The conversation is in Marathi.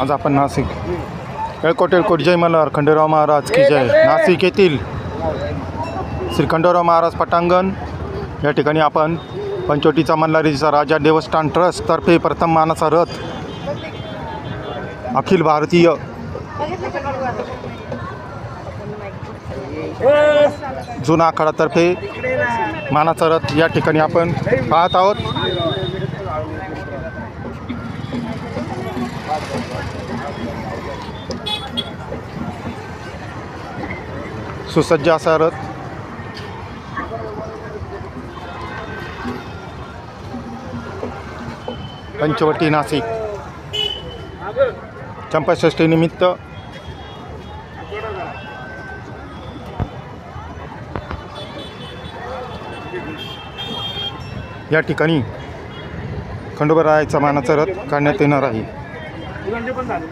आज आपण नाशिक एळकोट एळकोट जय मल्हार खंडेराव महाराज की जय. नाशिक येथील श्री खंडेराव महाराज पटांगण. या ठिकाणी आपण पंचवटीचा मल्हारीचा राजा देवस्थान ट्रस्टतर्फे प्रथम मानाचा रथ अखिल भारतीय जुना आखाडातर्फे मानाचा रथ या ठिकाणी आपण पाहत आहोत. सुसज्ज असा रथ पंचवटी नाशिक. चंपाषष्ठीनिमित्त या ठिकाणी खंडोबारायाचा मानाचा रथ काढण्यात येणार आहे. 你看日本仔的